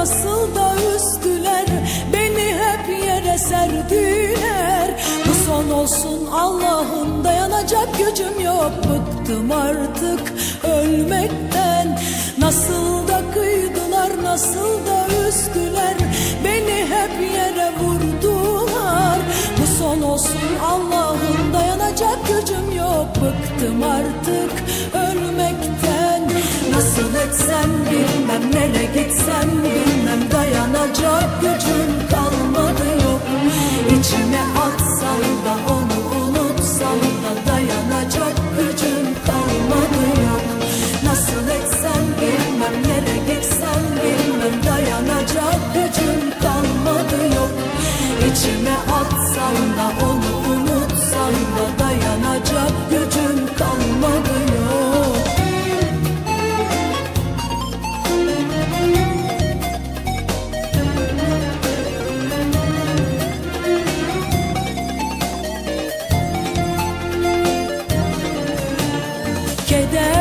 nasıl da üzdüler Beni hep yere serdiler. Bu son olsun Allah'ım dayanacak gücüm yok. Bıktım artık ölmekten. Nasıl da kıydılar nasıl da üzdüler. Beni hep yere vurdular. Bu son olsun Allah'ım dayanacak gücüm yok. Bıktım artık ölmekten. Nasıl etsem bilmem nereye gitsem bilmem. Dayanacak gücüm kalmadı yok. İçime eder.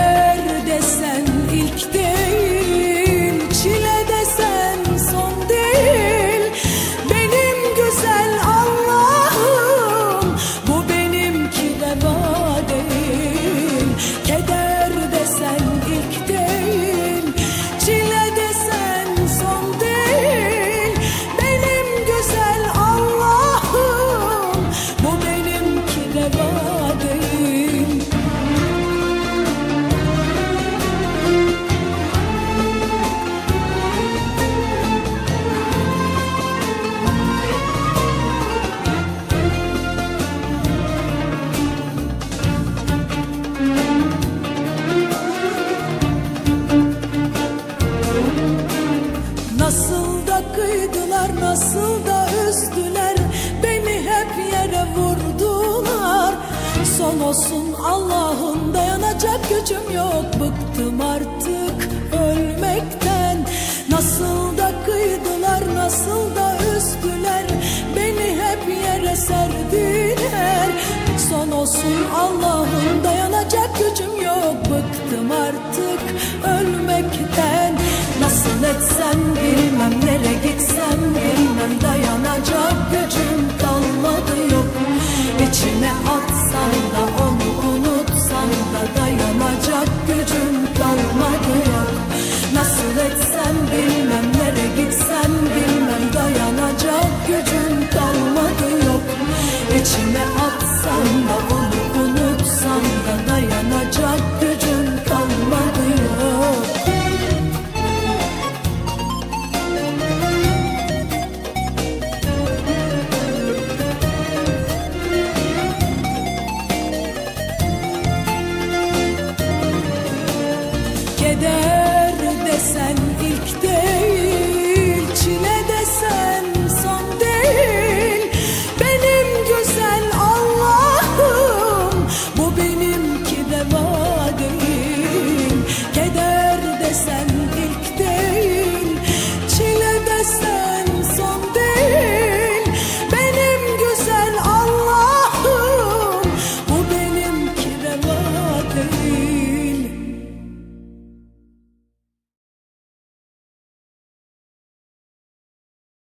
Kıydılar nasıl da üzdüler Beni hep yere vurdular. Son olsun Allah'ım dayanacak gücüm yok Bıktım artık ölmekten. Nasıl da kıydılar nasıl da üzdüler Beni hep yere serdiler. Son olsun Allah'ım dayanacak gücüm yok Bıktım artık ölmekten. Nasıl etsem It's in the